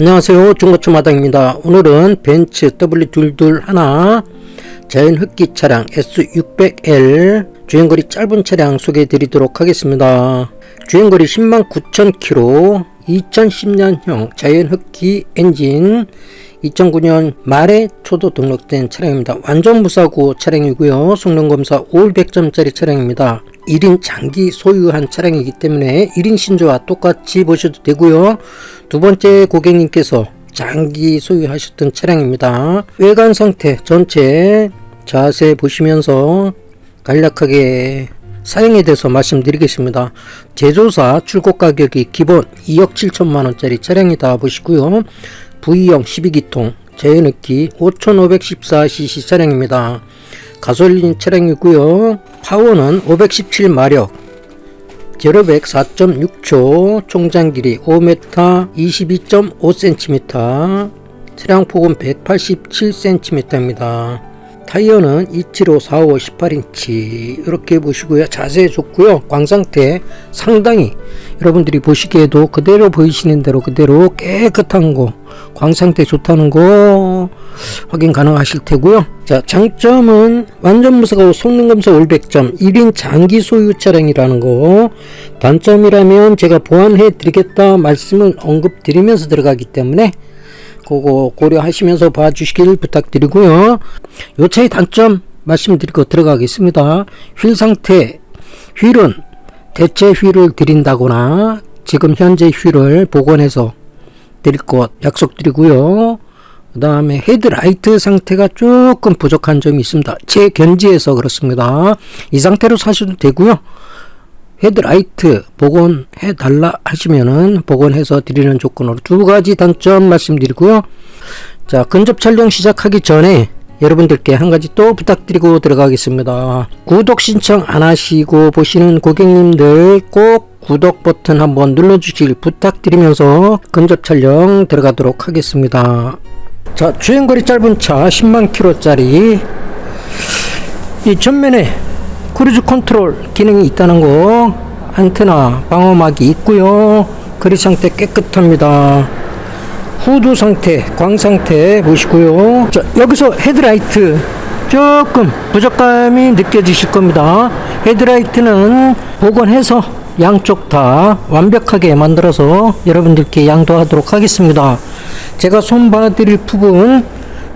안녕하세요 중고차 마당입니다 오늘은 벤츠 W221 자연 흡기 차량 S600L 주행거리 짧은 차량 소개해 드리도록 하겠습니다 주행거리 10만 9천 킬로 2010년형 자연 흡기 엔진 2009년 말에 초도 등록된 차량입니다. 완전 무사고 차량이고요. 성능검사 5월 100점짜리 차량입니다. 1인 장기 소유한 차량이기 때문에 1인 신조와 똑같이 보셔도 되고요. 두 번째 고객님께서 장기 소유하셨던 차량입니다. 외관 상태 전체 자세 보시면서 간략하게 사용에 대해서 말씀드리겠습니다. 제조사 출고 가격이 기본 2억 7천만 원짜리 차량이다 보시고요. V형 12기통 제연흡기 5514cc 차량입니다. 가솔린 차량이고요. 파워는 517마력 제로백 4.6초 총장 길이 5m 22.5cm 차량 폭은 187cm입니다. 타이어는 275, 45, 18인치 이렇게 보시고요. 자세 좋고요. 광상태 상당히 여러분들이 보시기에도 그대로 보이시는 대로 그대로 깨끗한 거 광상태 좋다는 거 확인 가능하실 테고요. 자 장점은 완전 무사고 성능 검사 올 100점 1인 장기 소유 차량이라는 거 단점이라면 제가 보완해 드리겠다 말씀을 언급 드리면서 들어가기 때문에 그거 고려하시면서 봐주시길 부탁드리고요. 요 차의 단점 말씀드리고 들어가겠습니다. 휠 상태, 휠은 대체 휠을 드린다거나 지금 현재 휠을 복원해서 드릴 것 약속드리고요. 그 다음에 헤드라이트 상태가 조금 부족한 점이 있습니다. 제 견지에서 그렇습니다. 이 상태로 사셔도 되고요. 헤드라이트 복원해 달라 하시면은 복원해서 드리는 조건으로 두 가지 단점 말씀드리고요. 자, 근접 촬영 시작하기 전에 여러분들께 한 가지 또 부탁드리고 들어가겠습니다. 구독 신청 안 하시고 보시는 고객님들 꼭 구독 버튼 한번 눌러주실 부탁드리면서 근접 촬영 들어가도록 하겠습니다. 자, 주행거리 짧은 차 10만 킬로짜리 이 전면에 크루즈 컨트롤 기능이 있다는 거 안테나 방어막이 있고요. 그리 상태 깨끗합니다. 후드 상태 광 상태 보시고요. 자, 여기서 헤드라이트 조금 부족감이 느껴지실 겁니다. 헤드라이트는 복원해서 양쪽 다 완벽하게 만들어서 여러분들께 양도하도록 하겠습니다. 제가 손 봐드릴 부분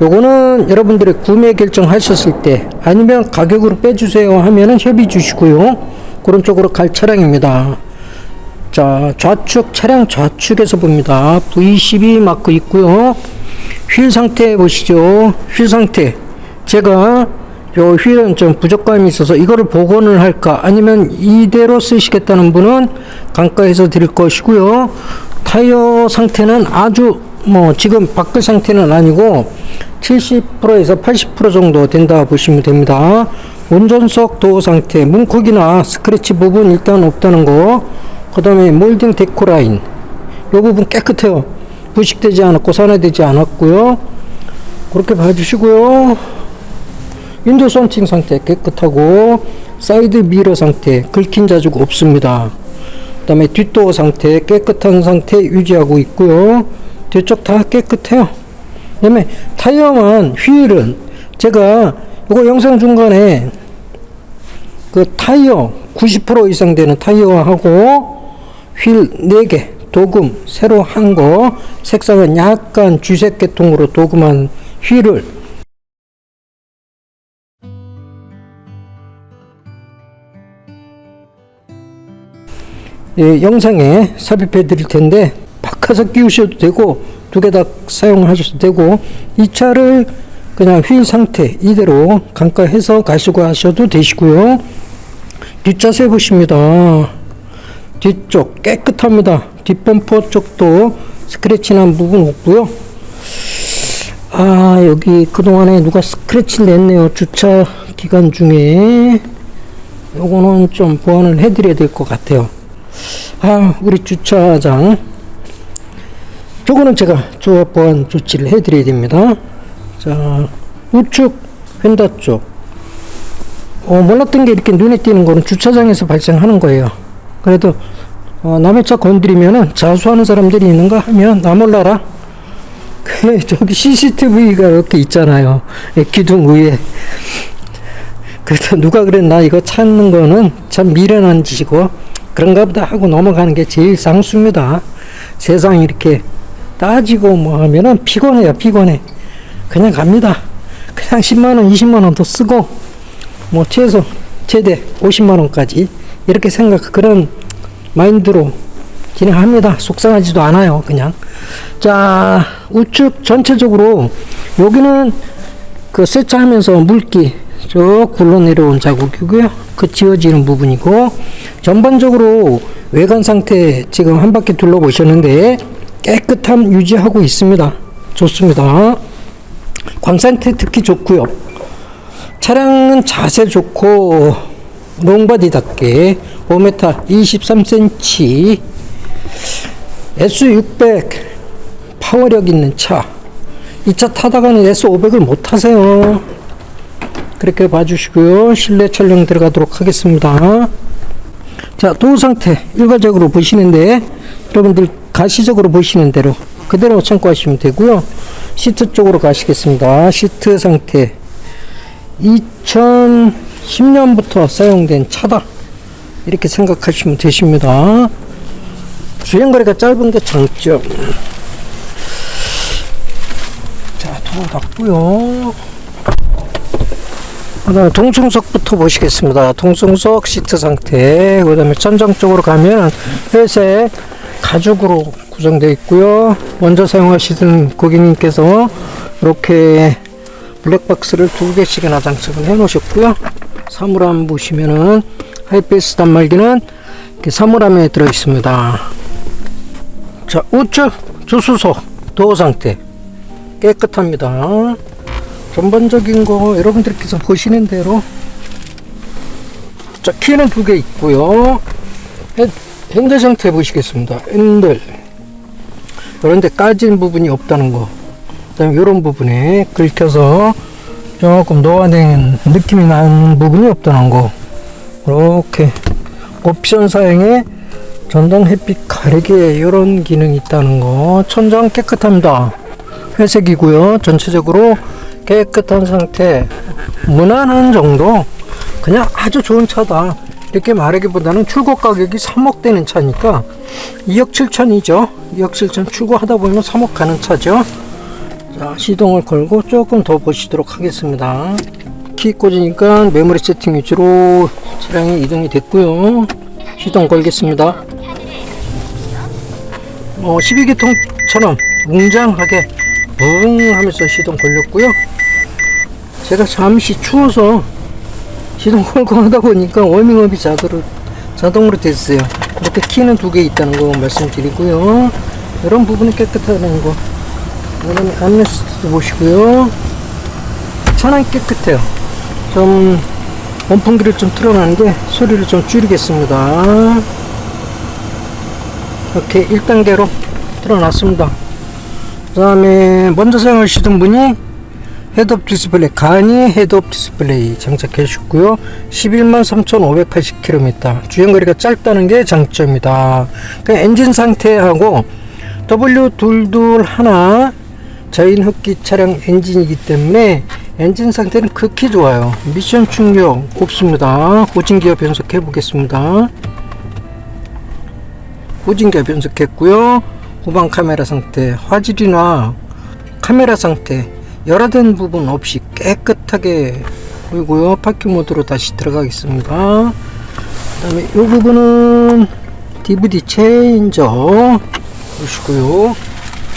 요거는 여러분들의 구매 결정하셨을 때 아니면 가격으로 빼주세요 하면은 협의 주시고요. 그런 쪽으로 갈 차량입니다. 자 좌측 차량 좌측에서 봅니다. V12 마크 있고요. 휠 상태 보시죠. 휠 상태. 제가 요 휠은 좀 부족감이 있어서 이거를 복원을 할까 아니면 이대로 쓰시겠다는 분은 강가에서 드릴 것이고요. 타이어 상태는 아주 뭐 지금 바꿀 상태는 아니고 70%에서 80% 정도 된다 보시면 됩니다. 운전석 도어 상태, 문콕이나 스크래치 부분 일단 없다는 거. 그 다음에 몰딩 데코 라인. 이 부분 깨끗해요. 부식되지 않았고 산화되지 않았고요. 그렇게 봐주시고요. 윈도우 썬팅 상태 깨끗하고 사이드 미러 상태 긁힌 자국 없습니다. 그 다음에 뒷도어 상태 깨끗한 상태 유지하고 있고요. 뒤쪽 다 깨끗해요. 그 다음에 타이어만 휠은 제가 이거 영상 중간에 그 타이어 90% 이상 되는 타이어하고 휠 4개 도금 새로 한 거 색상은 약간 주색 계통으로 도금한 휠을 예, 영상에 삽입해 드릴 텐데 바꿔서 끼우셔도 되고 두 개 다 사용하셔도 되고 이 차를 그냥 휠 상태 이대로 강가해서 가시고 하셔도 되시고요. 뒷좌세 보십니다. 뒤쪽 깨끗합니다. 뒷범퍼 쪽도 스크래치 난 부분 없고요. 아 여기 그동안에 누가 스크래치를 냈네요 주차 기간 중에. 요거는 좀 보완을 해드려야 될 것 같아요. 아 우리 주차장 저거는 제가 조합 보완 조치를 해드려야 됩니다. 자, 우측 휀다 쪽. 어, 몰랐던 게 이렇게 눈에 띄는 거는 주차장에서 발생하는 거예요. 그래도 어, 남의 차 건드리면은 자수하는 사람들이 있는가 하면 나 몰라라. 그 저기 CCTV가 이렇게 있잖아요. 이 기둥 위에. 그래서 누가 그랬나 이거 찾는 거는 참 미련한 짓이고 그런가 보다 하고 넘어가는 게 제일 상수입니다. 세상 이렇게 따지고 뭐 하면은 피곤해요, 피곤해. 그냥 갑니다. 그냥 10만원, 20만원 더 쓰고 뭐 최소 최대 50만원까지 이렇게 생각 그런 마인드로 진행합니다. 속상하지도 않아요, 그냥. 자, 우측 전체적으로 여기는 그 세차하면서 물기 쭉 굴러 내려온 자국이고요. 그 지워지는 부분이고 전반적으로 외관 상태 지금 한 바퀴 둘러보셨는데 깨끗함 유지하고 있습니다. 좋습니다. 광 상태 특히 좋고요. 차량은 자세 좋고 롱바디답게 5m 23cm S600 파워력 있는 차. 이 차 타다가는 S500을 못 타세요. 그렇게 봐주시고요. 실내 촬영 들어가도록 하겠습니다. 자, 도어 상태 일괄적으로 보시는데 여러분들 가시적으로 보시는 대로 그대로 참고하시면 되고요. 시트 쪽으로 가시겠습니다. 시트 상태 2010년부터 사용된 차다. 이렇게 생각하시면 되십니다. 주행거리가 짧은 게 장점. 자, 도어 닫고요. 그다음에 동승석부터 보시겠습니다. 동승석 시트 상태. 그다음에 천장 쪽으로 가면 회색 가죽으로 구성되어 있고요. 먼저 사용하시던 고객님께서 이렇게 블랙박스를 두 개씩이나 장착을 해 놓으셨고요. 사물함 보시면은 하이패스 단말기는 이렇게 사물함에 들어 있습니다. 자, 우측 주수소 도어 상태 깨끗합니다. 전반적인 거 여러분들께서 보시는 대로 자 키는 두 개 있고요. 핸- 핸들 상태 보시겠습니다. 핸들 그런데 까진 부분이 없다는 거. 그다음에 이런 부분에 긁혀서 조금 노화된 느낌이 나는 부분이 없다는 거. 이렇게 옵션 사양에 전동 햇빛 가리개 이런 기능이 있다는 거. 천장 깨끗합니다. 회색이고요. 전체적으로 깨끗한 상태. 무난한 정도. 그냥 아주 좋은 차다. 이렇게 말하기보다는 출고 가격이 3억 되는 차니까 2억 7천이죠. 2억 7천 출고하다 보면 3억 가는 차죠. 자, 시동을 걸고 조금 더 보시도록 하겠습니다. 키 꽂으니까 메모리 세팅 위주로 차량이 이동이 됐고요. 시동 걸겠습니다. 어, 12기통처럼 웅장하게 웅 하면서 시동 걸렸고요. 제가 잠시 추워서 시동 걸고 하다 보니까 워밍업이 자동으로, 자동으로 됐어요. 이렇게 키는 두 개 있다는 거 말씀드리고요. 이런 부분이 깨끗하다는 거. 그다음에 암레스트도 보시고요. 차량 깨끗해요. 좀 원풍기를 좀 틀어놨는데 소리를 좀 줄이겠습니다. 이렇게 1단계로 틀어놨습니다. 그 다음에 먼저 사용하시던 분이 헤드업 디스플레이 간이 헤드업 디스플레이 장착해 주셨고요 11만 3,580km 주행거리가 짧다는 게 장점이다. 그 엔진 상태하고 W22 하나 저인 흡기 차량 엔진이기 때문에 엔진 상태는 극히 좋아요. 미션 충격 없습니다. 고진기어 변속해 보겠습니다. 고진기어 변속했고요. 후방 카메라 상태 화질이나 카메라 상태 열화된 부분 없이 깨끗하게 보이고요 파킹 모드로 다시 들어가겠습니다. 그 다음에 이 부분은 DVD 체인저 보시고요.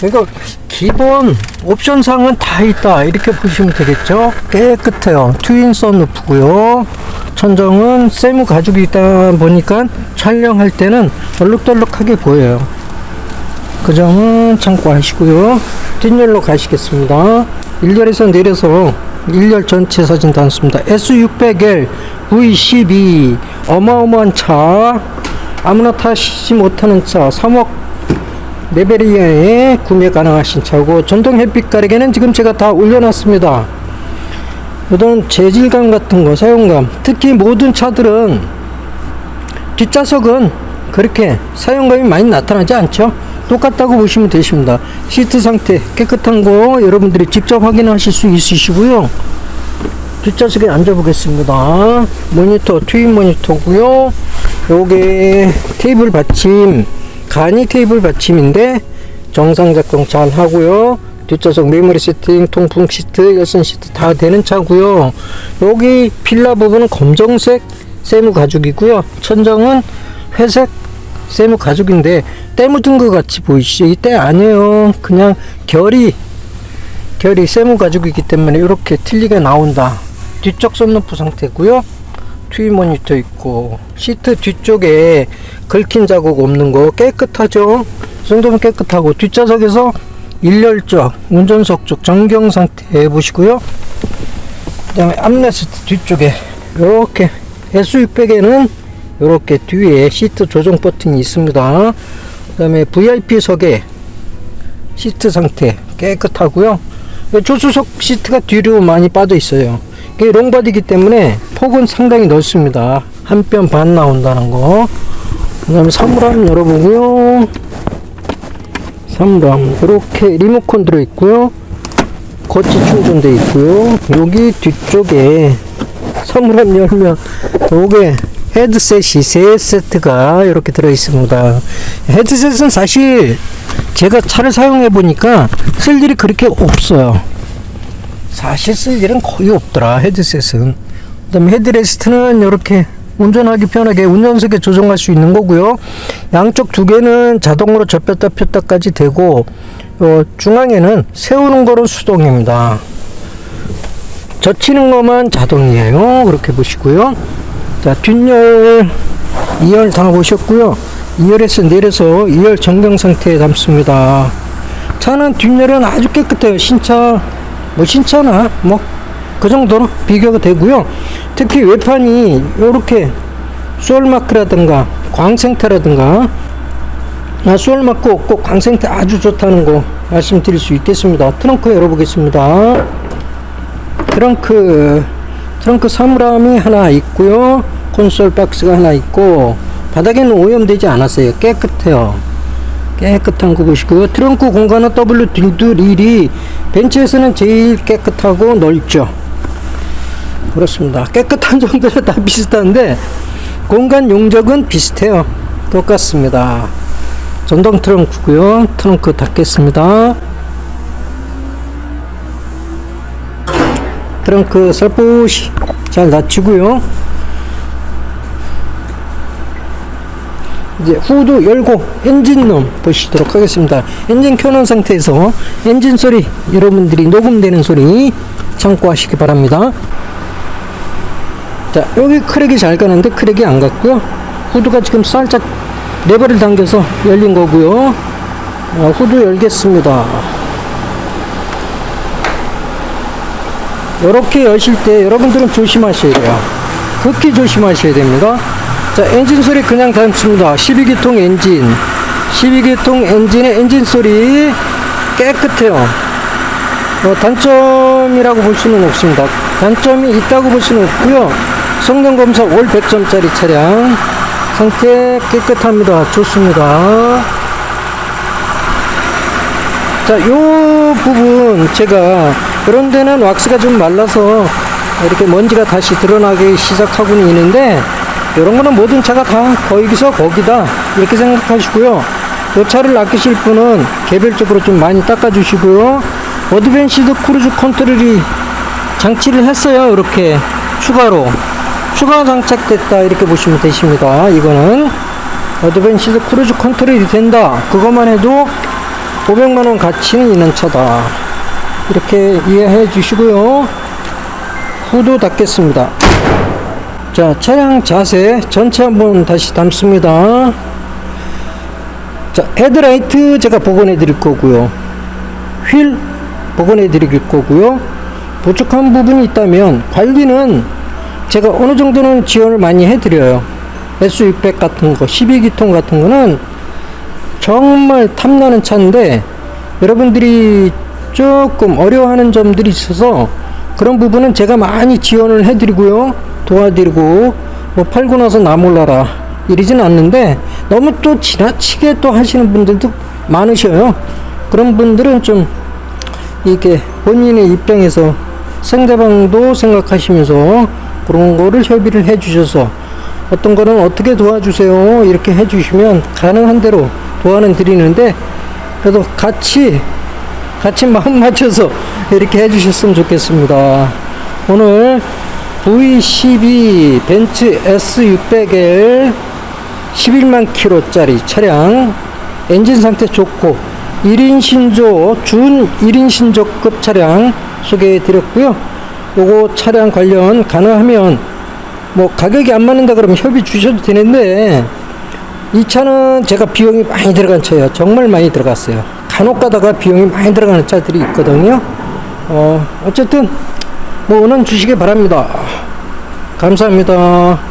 그러니까 기본 옵션상은 다 있다. 이렇게 보시면 되겠죠? 깨끗해요. 트윈 선루프고요. 천정은 세무 가죽이 있다 보니까 촬영할 때는 얼룩덜룩하게 보여요. 그 점은 참고하시고요. 뒷열로 가시겠습니다. 1열에서 내려서 1열 전체 사진 담습니다. S600L V12 어마어마한 차 아무나 타시지 못하는 차 3억 레베리아에 구매 가능하신 차고 전동 햇빛 가리개는 지금 제가 다 올려놨습니다. 이런 재질감 같은 거 사용감 특히 모든 차들은 뒷좌석은 그렇게 사용감이 많이 나타나지 않죠. 똑같다고 보시면 되십니다. 시트 상태 깨끗한 거 여러분들이 직접 확인하실 수 있으시고요. 뒷좌석에 앉아보겠습니다. 모니터 트윈 모니터고요. 요게 테이블 받침 간이 테이블 받침인데 정상 작동 잘 하고요. 뒷좌석 메모리 세팅, 통풍 시트, 열선 시트 다 되는 차고요. 여기 필라 부분은 검정색 세무 가죽이고요. 천정은 회색 세무 가죽인데 때 묻은 것 같이 보이시죠? 이 때 아니에요. 그냥 결이 결이 세무 가죽이기 때문에 이렇게 틀리게 나온다. 뒤쪽 썬루프 상태고요. 트윈 모니터 있고 시트 뒤쪽에 긁힌 자국 없는 거 깨끗하죠. 이 정도면 깨끗하고 뒷좌석에서 일렬적 운전석 쪽 정경 상태 보시고요. 그다음에 암레스트 뒤쪽에 이렇게 S600에는 이렇게 뒤에 시트 조정 버튼이 있습니다. 그 다음에 VIP석에 시트 상태 깨끗하고요. 조수석 시트가 뒤로 많이 빠져 있어요. 이게 롱바디이기 때문에 폭은 상당히 넓습니다. 한 뼘 반 나온다는 거. 그 다음에 사물함 열어보고요. 사물함 이렇게 리모컨 들어있고요. 거치 충전돼 있고요. 여기 뒤쪽에 사물함 열면 요게 헤드셋이 세 세트가 이렇게 들어 있습니다. 헤드셋은 사실 제가 차를 사용해 보니까 쓸 일이 그렇게 없어요. 사실 쓸 일은 거의 없더라 헤드셋은. 그다음에 헤드레스트는 이렇게 운전하기 편하게 운전석에 조정할 수 있는 거고요. 양쪽 두 개는 자동으로 접혔다 폈다까지 되고 어, 중앙에는 세우는 거로 수동입니다. 젖히는 것만 자동이에요. 그렇게 보시고요. 자, 뒷열 2열 다 보셨고요. 2열에서 내려서 2열 정경 상태에 담습니다. 차는 뒷열은 아주 깨끗해요. 신차, 뭐 신차나 뭐 그 정도로 비교가 되고요. 특히 외판이 이렇게 솔마크라든가 광생태라든가 아, 솔마크 없고 광생태 아주 좋다는 거 말씀드릴 수 있겠습니다. 트렁크 열어보겠습니다. 트렁크 트렁크 사물함이 하나 있고요. 콘솔 박스가 하나 있고 바닥에는 오염되지 않았어요. 깨끗해요. 깨끗한 거 보시고요. 트렁크 공간은 W221이 벤츠에서는 제일 깨끗하고 넓죠. 그렇습니다. 깨끗한 정도는 다 비슷한데 공간 용적은 비슷해요. 똑같습니다. 전동 트렁크고요. 트렁크 닫겠습니다. 트렁크 살포시 잘 닫히고요. 이제 후드 열고 엔진룸 보시도록 하겠습니다. 엔진 켜놓은 상태에서 엔진 소리 여러분들이 녹음되는 소리 참고하시기 바랍니다. 자 여기 크랙이 잘 가는데 크랙이 안 갔고요. 후드가 지금 살짝 레버를 당겨서 열린 거고요. 어, 후드 열겠습니다. 이렇게 여실 때 여러분들은 조심하셔야 돼요. 극히 조심하셔야 됩니다. 자, 엔진 소리 그냥 담습니다. 12기통 엔진. 12기통 엔진의 엔진 소리 깨끗해요. 어, 단점이라고 볼 수는 없습니다. 단점이 있다고 볼 수는 없고요. 성능 검사 올 100점짜리 차량 상태 깨끗합니다. 좋습니다. 자, 요 부분 제가 그런 데는 왁스가 좀 말라서 이렇게 먼지가 다시 드러나기 시작하고는 있는데 이런 거는 모든 차가 다 거기서 거기다 이렇게 생각하시고요. 이 차를 아끼실 분은 개별적으로 좀 많이 닦아주시고요. 어드밴시드 크루즈 컨트롤이 장치를 했어요. 이렇게 추가로 추가 장착됐다 이렇게 보시면 되십니다. 이거는 어드밴시드 크루즈 컨트롤이 된다. 그것만 해도 500만 원 가치는 있는 차다. 이렇게 이해해 주시고요. 후드 닫겠습니다. 자, 차량 자세 전체 한번 다시 담습니다. 자, 헤드라이트 제가 복원해 드릴 거고요. 휠 복원해 드릴 거고요. 부족한 부분이 있다면 관리는 제가 어느 정도는 지원을 많이 해 드려요. S600 같은 거, 12기통 같은 거는 정말 탐나는 차인데 여러분들이 조금 어려워하는 점들이 있어서 그런 부분은 제가 많이 지원을 해드리고요 도와드리고 뭐 팔고 나서 나 몰라라 이러진 않는데 너무 또 지나치게 또 하시는 분들도 많으셔요. 그런 분들은 좀 이게 본인의 입장에서 상대방도 생각하시면서 그런 거를 협의를 해 주셔서 어떤 거는 어떻게 도와주세요 이렇게 해 주시면 가능한 대로 도와는 드리는데 그래도 같이 같이 마음 맞춰서 이렇게 해 주셨으면 좋겠습니다. 오늘 V12 벤츠 S600L 11만 킬로짜리 차량 엔진 상태 좋고 1인 신조 준 1인 신조급 차량 소개해 드렸고요. 요거 차량 관련 가능하면 뭐 가격이 안 맞는다 그러면 협의 주셔도 되는데 이 차는 제가 비용이 많이 들어간 차예요. 정말 많이 들어갔어요. 간혹 가다가 비용이 많이 들어가는 차들이 있거든요. 어, 어쨌든 뭐 원한 주시기 바랍니다. 감사합니다.